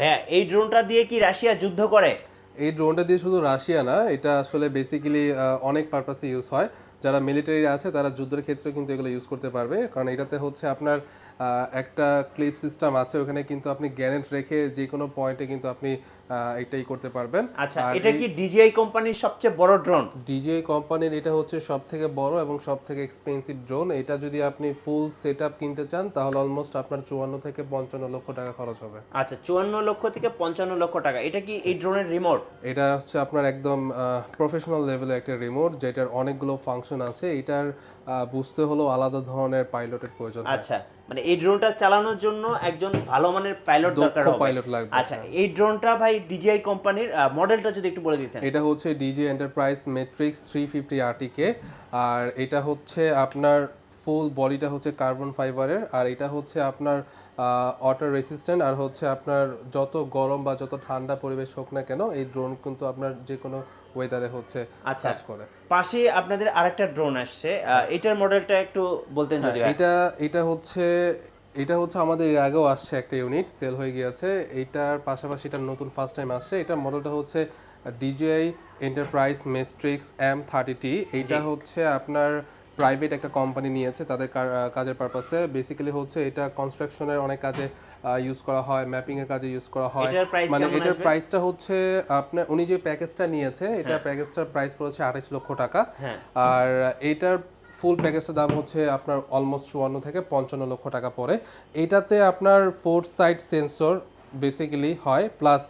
ভাইয়া, এই ড্রোনটা দিয়ে কি রাশিয়া যুদ্ধ করে? এই ড্রোনটা দিয়ে শুধু রাশিয়া না, এটা আসলে বেসিক্যালি অনেক পারপাসে ইউজ হয়। যারা মিলিটারি আছে, তারা যুদ্ধের ক্ষেত্রে কিন্তু এগুলো ইউজ করতে পারবে। কারণ এটাতে হচ্ছে আপনার একটা ক্লিপ সিস্টেম আছে ওখানে কিন্তু আপনি গ্যানেট রেখে যে কোনো পয়েন্টে কিন্তু আপনি এটাই করতে পারবেন। আচ্ছা এটা কি ডিজিআই কোম্পানির সবচেয়ে বড় ড্রোন ডিজে কোম্পানির এটা হচ্ছে সব থেকে বড় এবং সব থেকে এক্সপেন্সিভ ড্রোন এটা যদি আপনি ফুল সেট কিনতে চান তাহলে অলমোস্ট আপনার চুয়ান্ন থেকে পঞ্চান্ন লক্ষ টাকা খরচ হবে। আচ্ছা চুয়ান্ন লক্ষ থেকে পঞ্চান্ন লক্ষ টাকা। এটা কি এই ড্রোনের রিমোট এটা হচ্ছে আপনার একদম প্রফেশনাল লেভেলের একটা রিমোট যেটার অনেকগুলো ফাংশন আছে। এটার বুঝতে হলেও আলাদা ধরনের পাইলটের প্রয়োজন আচ্ছা মানে এই ড্রোনটা চালানোর জন্য একজন ভালো মানের পাইলট দরকার হবে। পাইলট লাগবে। আচ্ছা এই ড্রোনটা ভাই ডিজিআই কোম্পানির মডেলটা যদি একটু বলে দিতেন। এটা হচ্ছে DJ enterprise three fifty RTK আর এটা হচ্ছে আপনার ফুল বডিটা হচ্ছে কার্বন ফাইবারের আর এটা হচ্ছে আপনার ওয়াটার রেসিস্ট্যান্ট আর হচ্ছে আপনার যত গরম বা যত ঠান্ডা পরিবেশ হোক না কেন এই ড্রোন কিন্তু আপনার যে কোনো ওয়েদারে হচ্ছে আচ্ছা। কাজ করে। পাশে আপনাদের আরেকটা ড্রোন আসছে। এটার মডেলটা একটু বলতেন যদি এটা এটা হচ্ছে এটা হচ্ছে আমাদের এর আগেও আসছে একটা ইউনিট সেল হয়ে গিয়েছে। এটার পাশাপাশি এটা নতুন ফার্স্ট টাইম আসছে। এটার মডেলটা হচ্ছে DJI enterprise Matrice M thirty T এটা হচ্ছে আপনার প্রাইভেট একটা কোম্পানি নিয়েছে তাদের কাজের পারপাসে বেসিক্যালি হচ্ছে এটা কনস্ট্রাকশনের অনেক কাজে ইউজ করা হয় ম্যাপিং এর কাজে ইউজ করা হয়। মানে এটার প্রাইসটা হচ্ছে আপনার উনি যে প্যাকেজটা নিয়েছে এটা প্যাকেজটার প্রাইস পড়েছে আঠাশ লক্ষ টাকা। হ্যাঁ। আর এইটার ফুল প্যাকেজটার দাম হচ্ছে আপনার অলমোস্ট চুয়ান্ন থেকে পঞ্চান্ন লক্ষ টাকা পড়ে। এটাতে আপনার ফোর সাইড সেন্সর বেসিক্যালি হয় প্লাস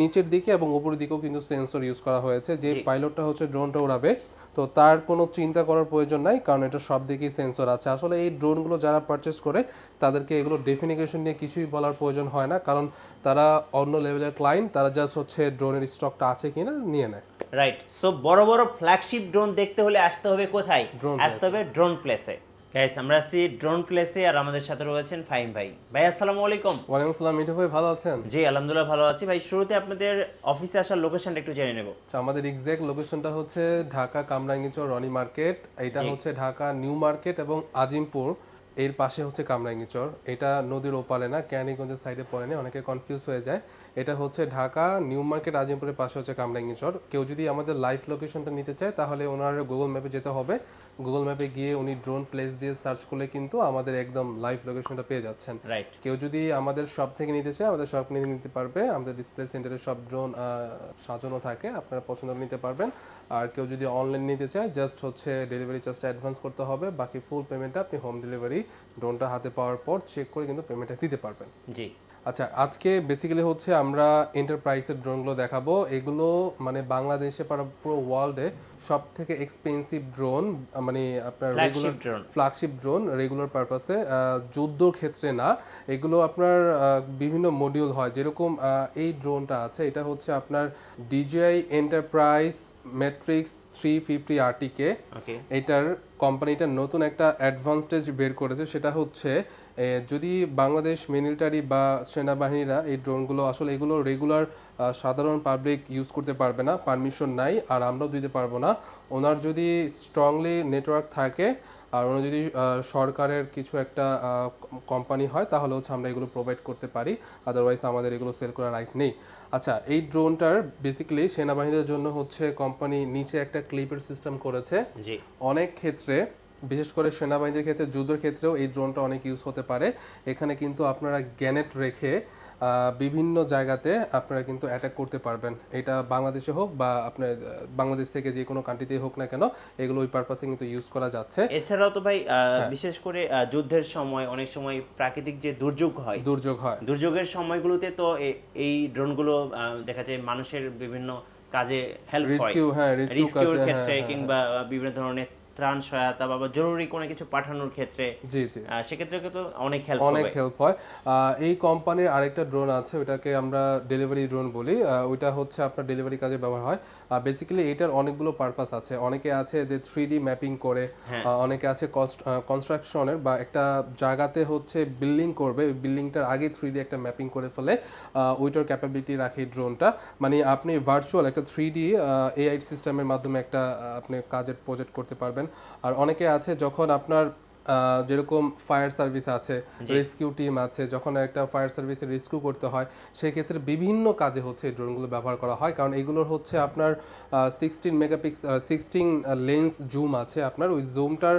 নিচের দিকে এবং উপরের দিকেও কিন্তু সেন্সর ইউজ করা হয়েছে। যে পাইলটটা হচ্ছে ড্রোনটা উড়াবে। তো তার কোনো চিন্তা করার প্রয়োজন নাই কারণ এটা সব দিকেই সেন্সর আছে। আসলে এই ড্রোনগুলো যারা পারচেস করে তাদেরকে এগুলো ডেফিনিকেশন নিয়ে কিছুই বলার প্রয়োজন হয় না কারণ তারা অন্য লেভেলের ক্লায়েন্ট তারা জাস্ট হচ্ছে ড্রোনের স্টকটা আছে কিনা নিয়ে নেয়। রাইট সো বড় বড় ফ্ল্যাগশিপ ড্রোন দেখতে হলে আসতে হবে কোথায়? আসতে হবে ড্রোন প্লেসে গাইস আমরা আছি ড্রোন প্লেসে আর আমাদের সাথে রয়েছেন ফাইম ভাই। ভাই আসসালামু আলাইকুম। ওয়ালাইকুম আসসালাম মিঠু ভাই ভালো আছেন? জি আলহামদুলিল্লাহ ভালো আছি। ভাই শুরুতে আপনাদের অফিসে আসার লোকেশনটা একটু জেনে নেব। আচ্ছা আমাদের এক্সাক্ট লোকেশনটা হচ্ছে ঢাকা কামরাঙ্গিচর রনি মার্কেট। এটা হচ্ছে ঢাকা নিউ মার্কেট এবং আজিমপুর। এর পাশে হচ্ছে কামরাঙ্গিচর। এটা নদীর ওপারে না ক্যানিগঞ্জের সাইডে পড়ে না অনেকে কনফিউজ হয়ে যায়। এটা হচ্ছে ঢাকা নিউ মার্কেট আজিমপুরের পাশে হচ্ছে কামরাঙ্গিচর কেউ যদি আমাদের লাইভ লোকেশনটা নিতে চায় তাহলে ওনার গুগল ম্যাপে যেতে হবে। গুগল ম্যাপে গিয়ে উনি ড্রোন প্লেস দিয়ে সার্চ করলে কিন্তু আমাদের একদম লাইভ লোকেশনটা পেয়ে যাচ্ছেন। রাইট কেউ যদি আমাদের শপ থেকে নিতে চায় আমাদের শপ নিয়ে নিতে পারবে। আমাদের ডিসপ্লে সেন্টারে সব ড্রোন সাজানো থাকে আপনারা পছন্দ করে নিতে পারবেন। আর কেউ যদি অনলাইন নিতে চায় জাস্ট হচ্ছে ডেলিভারি চার্জটা অ্যাডভান্স করতে হবে। বাকি ফুল পেমেন্টটা আপনি হোম ডেলিভারি ড্রোনটা হাতে পাওয়ার পর চেক করে কিন্তু পেমেন্টটা দিতে পারবেন। জি। আচ্ছা আজকে বেসিক্যালি হচ্ছে আমরা এন্টারপ্রাইজের ড্রোনগুলো দেখাবো। এগুলো মানে বাংলাদেশে পারা পুরো ওয়ার্ল্ডে সব থেকে এক্সপেন্সিভ ড্রোন মানে আপনার রেগুলার ফ্ল্যাগশিপ ড্রোন রেগুলার পারপাসে যুদ্ধর ক্ষেত্রে না। এগুলো আপনার বিভিন্ন মডিউল হয়। যেরকম এই ড্রোনটা আছে এটা হচ্ছে আপনার DJI enterprise Matrice three fifty RTK এটার কোম্পানিটা নতুন একটা অ্যাডভান্টেজ বের করেছে। সেটা হচ্ছে যদি বাংলাদেশ মিলিটারি বা সেনাবাহিনীরা এই ড্রোনগুলো আসলে এগুলো রেগুলার সাধারণ পাবলিক ইউজ করতে পারবে না পারমিশন নাই আর আমরাও দিতে পারব না। ওনার যদি স্ট্রংলি নেটওয়ার্ক থাকে আর ওনার যদি সরকারের কিছু একটা কোম্পানি হয় তাহলে হচ্ছে আমরা এগুলো প্রোভাইড করতে পারি। আদারওয়াইজ আমাদের এগুলো সেল করার রাইট নেই। আচ্ছা এই ড্রোনটার বেসিক্যালি সেনাবাহিনীর জন্য হচ্ছে কোম্পানি নিচে একটা ক্লিপের সিস্টেম করেছে। অনেক ক্ষেত্রে বিশেষ করে সেনাবাহিনীর ক্ষেত্রে যুদ্ধের ক্ষেত্রেও এই ড্রোনটা অনেক ইউজ হতে পারে। এখানে কিন্তু আপনারা গ্যানেট রেখে বিভিন্ন জায়গাতে আপনারা কিন্তু অ্যাটাক করতে পারবেন। এটা বাংলাদেশে হোক বা আপনার বাংলাদেশ থেকে যে কোনো কান্ট্রিতেই হোক না কেন এগুলো ওই পারপাসে কিন্তু ইউজ করা যাচ্ছে। এছাড়াও তো ভাই হ্যাঁ। বিশেষ করে যুদ্ধের সময় অনেক সময় প্রাকৃতিক যে দুর্যোগ হয় দুর্যোগ হয়। দুর্যোগের সময়গুলোতে তো এই ড্রোনগুলো দেখা যায় মানুষের বিভিন্ন কাজে হেল্প হয়। রেস্কিউ হ্যাঁ রেস্কিউ কাজে হ্যাঁ ক্ষেত্রে কিংবা বিভিন্ন ধরনের ত্রাণ সহায়তা বা জরুরি কোনো কিছু পাঠানোর ক্ষেত্রে জি জি। সেক্ষেত্রে কিন্তু অনেক হেল্প অনেক হেল্প হয়। এই কোম্পানির আরেকটা ড্রোন আছে ওটাকে আমরা ডেলিভারি ড্রোন বলি। ওইটা হচ্ছে আপনার ডেলিভারি কাজে ব্যবহার হয়। বেসিক্যালি এটার অনেকগুলো পারপাস আছে। অনেকে আছে যে থ্রি ম্যাপিং করে হ্যাঁ। অনেকে আছে কনস্ট্রাকশনের বা একটা জায়গাতে হচ্ছে বিল্ডিং করবে। ওই বিল্ডিংটার আগে থ্রি ডি একটা ম্যাপিং করে ফেলে ওইটার ক্যাপাবিলিটি রাখে ড্রোনটা মানে আপনি ভার্চুয়াল একটা থ্রি ডি এআই সিস্টেমের মাধ্যমে একটা আপনি কাজের প্রজেক্ট করতে পারবেন। আর অনেকে আছে যখন আপনার যেরকম ফায়ার সার্ভিস আছে রেস্কিউ টিম আছে যখন একটা ফায়ার সার্ভিসে রেস্কিউ করতে হয় সেই ক্ষেত্রে বিভিন্ন কাজে হচ্ছে এই ড্রোনগুলো ব্যবহার করা হয়। কারণ এগুলোর হচ্ছে আপনার sixteen megapix sixteen lens zoom আছে আপনার। ওই জুমটার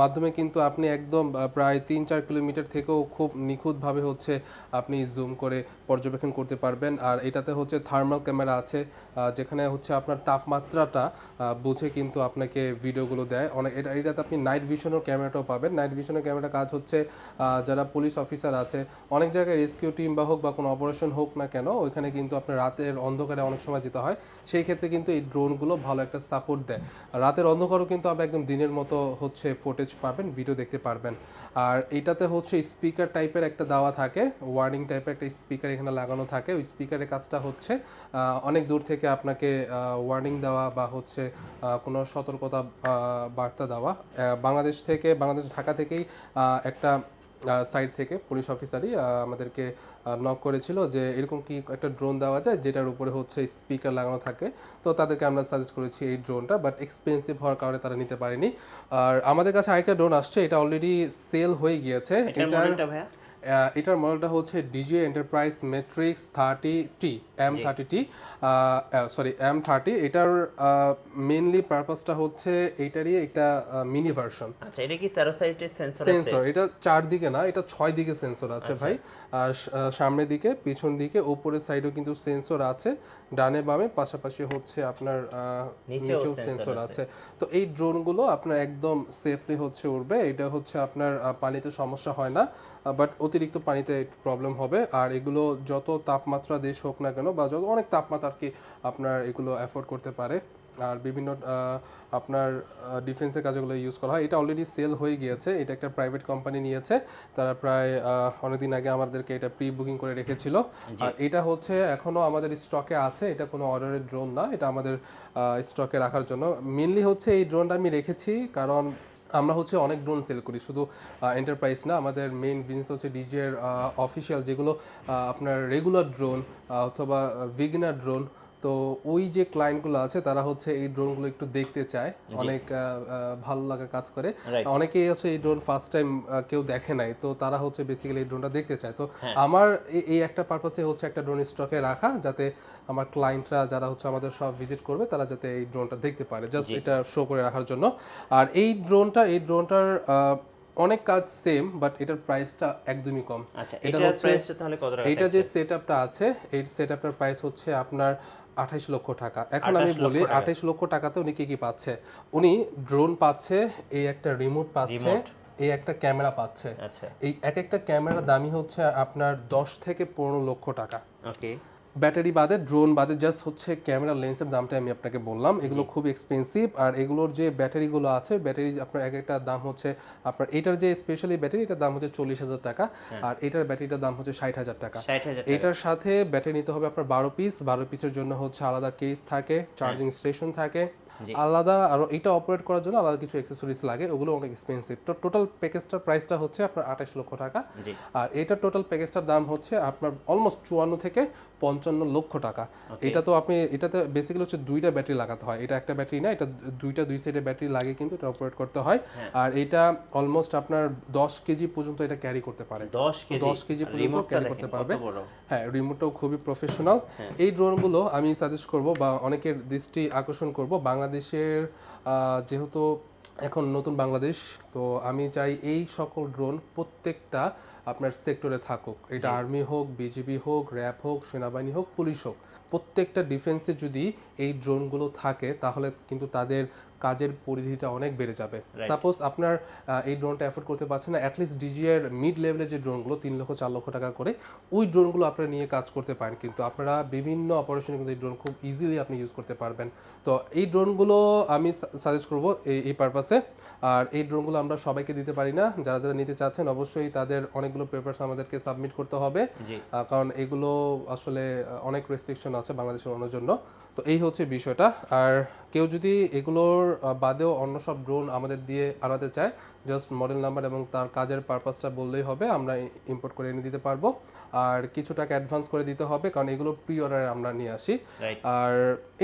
মাধ্যমে কিন্তু আপনি একদম প্রায় তিন চার কিলোমিটার থেকেও খুব নিখুঁতভাবে হচ্ছে আপনি জুম করে পর্যবেক্ষণ করতে পারবেন। আর এটাতে হচ্ছে থার্মাল ক্যামেরা আছে যেখানে হচ্ছে আপনার তাপমাত্রাটা বুঝে কিন্তু আপনাকে ভিডিওগুলো দেয়। অনেক এটা এটাতে আপনি নাইট ভিশনের ক্যামেরাটাও পাবেন। নাইট ভিশনের ক্যামেরা কাজ হচ্ছে যারা পুলিশ অফিসার আছে, অনেক জায়গায় রেস্কিউ টিম বা হোক বা কোনো অপারেশন হোক না কেন, ওইখানে কিন্তু আপনার রাতের অন্ধকারে অনেক সময় যেতে হয়। সেই ক্ষেত্রে কিন্তু এই ড্রোনগুলো ভালো একটা সাপোর্ট দেয়। রাতের অন্ধকারও কিন্তু আপনি একদম দিনের মতো হচ্ছে ফুটেজ পাবেন ভিডিও দেখতে পারবেন। আর এটাতে হচ্ছে স্পিকার টাইপের একটা দেওয়া থাকে ওয়ার্নিং টাইপের একটা স্পিকার এখানে লাগানো থাকে। ওই স্পিকারের কাজটা হচ্ছে অনেক দূর থেকে আপনাকে ওয়ার্নিং দেওয়া বা হচ্ছে কোনো সতর্কতা বার্তা দেওয়া। বাংলাদেশ থেকে, বাংলাদেশ ঢাকা থেকেই একটা সাইড থেকে পুলিশ অফিসারই আমাদেরকে নক করেছিল যে এরকম কি একটা ড্রোন দেওয়া যায় যেটার উপরে হচ্ছে স্পিকার লাগানো থাকে। তো তাদেরকে আমরা সাজেস্ট করেছি এই ড্রোনটা বাট এক্সপেন্সিভ হওয়ার কারণে তারা নিতে পারেনি। আর আমাদের কাছে আরেকটা ড্রোন আসছে এটা অলরেডি সেল হয়ে গিয়েছে। এটার এটার মডেলটা হচ্ছে DJ enterprise Matrice thirty T M thirty T sorry M thirty এটার মেনলি পারপাসটা হচ্ছে এইটারই একটা মিনি ভার্সন আচ্ছা এটা কি স্যারোসাইটের সেন্সর সেন্সর এটা চার দিকে না এটা ছয় দিকে সেন্সর আছে ভাই। স- আহ, সামনের দিকে পিছন দিকে উপরের সাইডেও কিন্তু সেন্সর আছে। ডানে বামে পাশাপাশি হচ্ছে আপনার নিচেও সেন্সর আছে। আছে। তো এই ড্রোনগুলো আপনার একদম সেফলি হচ্ছে উঠবে এটা হচ্ছে আপনার পানিতে সমস্যা হয় না। বাট অতিরিক্ত পানিতে প্রবলেম হবে। আর এগুলো যত তাপমাত্রা দেশ হোক না কেন বা যত অনেক তাপমাত্রা আর কি আপনার এগুলো অ্যাফোর্ড করতে পারে। আর বিভিন্ন আপনার ডিফেন্সের কাজগুলো ইউজ করা হয়। এটা অলরেডি সেল হয়ে গিয়েছে। এটা একটা প্রাইভেট কোম্পানি নিয়েছে। তারা প্রায় অনেকদিন আগে আমাদেরকে এটা প্রি বুকিং করে রেখেছিল। আর এটা হচ্ছে এখনও আমাদের স্টকে আছে। এটা কোনো অর্ডারের ড্রোন না। এটা আমাদের স্টকে রাখার জন্য। মেনলি হচ্ছে এই ড্রোনটা আমি রেখেছি। কারণ আমরা হচ্ছে অনেক ড্রোন সেল করি। শুধু এন্টারপ্রাইজ না, আমাদের মেইন বিজনেস হচ্ছে ডিজের অফিসিয়াল যেগুলো আপনার রেগুলার ড্রোন অথবা বিগিনার ড্রোন তো ওই যে ক্লায়েন্টগুলো আছে তারা হচ্ছে এই ড্রোনগুলো একটু দেখতে চায়। অনেক ভালো লাগা কাজ করে। অনেকেই আছে এই ড্রোন ফার্স্ট টাইম কেউ দেখে নাই। তো তারা হচ্ছে বেসিক্যালি এই ড্রোনটা দেখতে চায়। তো আমার এই একটা পারপাসে হচ্ছে একটা ড্রোন স্টকে রাখা যাতে আমার ক্লায়েন্টরা যারা হচ্ছে আমাদের সব ভিজিট করবে তারা যাতে এই ড্রোনটা দেখতে পারে। জাস্ট এটা শো করে রাখার জন্য। আর এই ড্রোনটা এই ড্রোনটার অনেক কাজ সেম বাট এটার প্রাইসটা একদমই কম। আচ্ছা এটা এটার হচ্ছে- প্রাইসটা তাহলে কত টাকা এইটা যে সেট আপটা আছে এই সেট আপটার প্রাইস হচ্ছে আপনার আঠাইশ লক্ষ টাকা। এখন আমি বলি। আঠাইশ লক্ষ টাকাতে উনি কি কি পাচ্ছে? উনি ড্রোন পাচ্ছে এই একটা রিমোট পাচ্ছে এই একটা ক্যামেরা পাচ্ছে। আচ্ছা। এই এক একটা ক্যামেরা দামি হচ্ছে আপনার দশ থেকে পনেরো লক্ষ টাকা। ওকে ব্যাটারি বাদে ড্রোন বাদে জাস্ট হচ্ছে ক্যামেরা লেন্সের দামটা আমি আপনাকে বললাম। এগুলো খুব এক্সপেন্সিভ আর এগুলোর যে ব্যাটারিগুলো আছে ব্যাটারি আপনার এক একটা দাম হচ্ছে আপনার এটার যে স্পেশালি ব্যাটারি এটার দাম হচ্ছে চল্লিশ হাজার টাকা আর এটার ব্যাটারিটার দাম হচ্ছে ষাট হাজার টাকা। এটার সাথে ব্যাটারি নিতে হবে আপনার বারো পিস বারো পিসের জন্য হচ্ছে আলাদা কেস থাকে চার্জিং স্টেশন থাকে। আলাদা আর এটা অপারেট করার জন্য আলাদা কিছু অ্যাক্সেসরিজ লাগে ওগুলো অনেক এক্সপেন্সিভ তো টোটাল প্যাকেজটার প্রাইসটা হচ্ছে আপনার আঠাশ লক্ষ টাকা। আর এটা টোটাল প্যাকেজটার দাম হচ্ছে আপনার অলমোস্ট চুয়ান্ন থেকে পঞ্চান্ন লক্ষ টাকা। এটা তো আপনি এটাতে বেসিক্যালি হচ্ছে দুইটা ব্যাটারি লাগাতে হয়। এটা একটা ব্যাটারি না এটা দুইটা দুই সাইডে ব্যাটারি লাগে কিন্তু এটা অপারেট করতে হয়। হ্যাঁ। আর এটা অলমোস্ট আপনার দশ কেজি পর্যন্ত এটা ক্যারি করতে পারে। দশ কেজি পর্যন্ত ক্যারি করতে পারবে। হ্যাঁ রিমোটটাও খুবই প্রফেশনাল এই ড্রোনগুলো আমি সাজেস্ট করব বা অনেকের দৃষ্টি আকর্ষণ করব। বাংলাদেশের আহ, যেহেতু এখন নতুন বাংলাদেশ তো আমি চাই এই সকল ড্রোন প্রত্যেকটা আপনার সেক্টরে থাকুক। এটা আর্মি হোক বিজিবি হোক র্যাব হোক সেনাবাহিনী হোক পুলিশ হোক। প্রত্যেকটা ডিফেন্সে যদি এই ড্রোনগুলো থাকে তাহলে কিন্তু তাদের কাজের পরিধিটা অনেক বেড়ে যাবে। সাপোজ আপনার এই ড্রোনটা অ্যাফোর্ড করতে পারছেন না অ্যাটলিস্ট ডিজি এর মিড লেভেলের যে ড্রোনগুলো তিন লক্ষ চার লক্ষ টাকা করে ওই ড্রোনগুলো আপনারা নিয়ে কাজ করতে পারেন। কিন্তু আপনারা বিভিন্ন অপারেশনে কিন্তু এই ড্রোন খুব ইজিলি আপনি ইউজ করতে পারবেন। তো এই ড্রোনগুলো আমি সাজেস্ট করব এই এই পারপাসে আর এই ড্রোনগুলো আমরা সবাইকে দিতে পারি না। যারা যারা নিতে চাচ্ছেন অবশ্যই তাদের অনেকগুলো পেপারস আমাদেরকে সাবমিট করতে হবে। কারণ এগুলো আসলে অনেক রেস্ট্রিকশন আছে বাংলাদেশের অন্য জন্য। তো এই হচ্ছে বিষয়টা। আর কেউ যদি এগুলোর বাদেও অন্য সব ড্রোন আমাদের দিয়ে আনাতে চায় জাস্ট মডেল নাম্বার এবং তার কাজের পারপাসটা বললেই হবে আমরা ইম্পোর্ট করে এনে দিতে পারব। আর কিছু টাকা অ্যাডভান্স করে দিতে হবে কারণ এগুলো প্রি অর্ডারে আমরা নিয়ে আসি। আর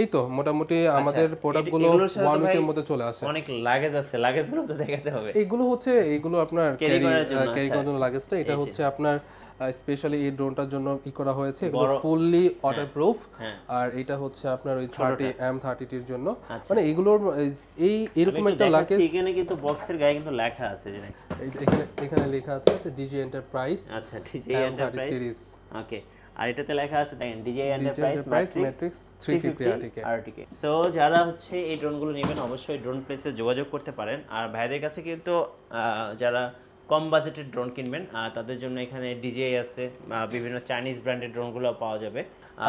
এই তো মোটামুটি আমাদের প্রোডাক্টগুলো ওয়ান উইকের মধ্যে চলে আসে। অনেক লাগেজ আছে লাগেজগুলো তো দেখাতে হবে। এগুলো হচ্ছে এগুলো আপনার ক্যারি করার জন্য, ক্যারি আচ্ছা। করার জন্য লাগেজটা এটা হচ্ছে আপনার স্পেশালি এই ড্রোনটার জন্য ই করা হয়েছে। এগুলো ফুললি ওয়াটারপ্রুফ হ্যাঁ। আর এটা হচ্ছে আপনার ওই থার্টি এম থার্টিটির জন্য। আচ্ছা। মানে এগুলোর এই এরকম একটা দেখাচ্ছি, এখানে কিন্তু বক্সের গায়ে কিন্তু লেখা আছে যে এখানে এখানে লেখা আছে ডিজি এন্টারপ্রাইজ আচ্ছা ডিজে এন্টারপ্রাইজ সিরিজ ওকে আর এটাতে লেখা আছে দেখেন DJ enterprise Matrice Matrice three fifty RTK RTK so যারা হচ্ছে এই ড্রোনগুলো নেবেন অবশ্যই ড্রোন প্লেসে যোগাযোগ করতে পারেন। আর ভাইদের কাছে কিন্তু যারা কম বাজেটের ড্রোন কিনবেন। তাদের জন্য এখানে ডিজে আছে বিভিন্ন চাইনিজ ব্র্যান্ডের ড্রোনগুলো পাওয়া যাবে।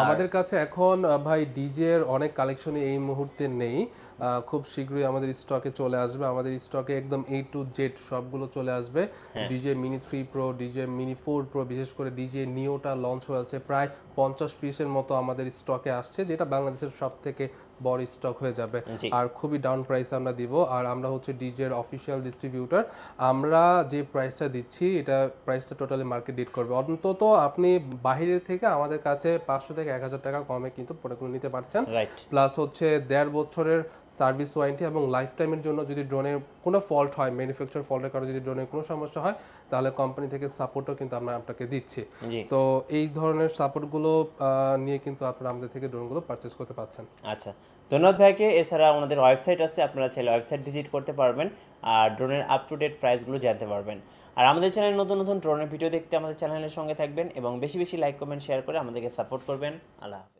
আমাদের কাছে এখন ভাই ডিজে এর অনেক কালেকশনই এই মুহূর্তে নেই। খুব শীঘ্রই আমাদের স্টকে চলে আসবে। আমাদের স্টকে একদম এ টু জেড সবগুলো চলে আসবে। DJ mini three pro DJ mini four pro বিশেষ করে ডিজে নিওটা লঞ্চ হয়েছে প্রায় পঞ্চাশ পিসের মতো আমাদের স্টকে আসছে যেটা বাংলাদেশের সব থেকে বড় স্টক হয়ে যাবে। আর খুবই ডাউন প্রাইস আমরা দিব। আর আমরা হচ্ছে ডিজের অফিসিয়াল ডিস্ট্রিবিউটার আমরা যে প্রাইসটা দিচ্ছি এটা প্রাইসটা টোটালি মার্কেট ডিট করবে। অন্তত আপনি বাইরের থেকে আমাদের কাছে পাঁচশো থেকে এক হাজার টাকা কমে কিন্তু প্রোডাক্টগুলো নিতে পারছেন। প্লাস হচ্ছে দেড় বছরের সার্ভিস ওয়ারেন্টি এবং লাইফ টাইমের জন্য যদি ড্রোনের কোনো ফল্ট হয় ম্যানুফ্যাকচার ফল্টের কারণে যদি ড্রোনের কোনো সমস্যা হয় তাহলে কোম্পানি থেকে সাপোর্টও কিন্তু আমরা আপনাকে দিচ্ছি। তো এই ধরনের সাপোর্টগুলো নিয়ে কিন্তু আপনারা আমাদের থেকে ড্রোনগুলো পারচেস করতে পারছেন। আচ্ছা। ধন্যবাদ ভাইকে। এছাড়া ওনাদের ওয়েবসাইট আছে আপনারা চাইলে ওয়েবসাইট ভিজিট করতে পারবেন আর ড্রোনের আপ টু ডেট প্রাইসগুলো জানতে পারবেন। আর আমাদের চ্যানেল নতুন নতুন ড্রোনের ভিডিও দেখতে আমাদের চ্যানেলের সঙ্গে থাকবেন এবং বেশি বেশি লাইক কমেন্ট শেয়ার করে আমাদেরকে সাপোর্ট করবেন। আল্লাহ হাফেজ।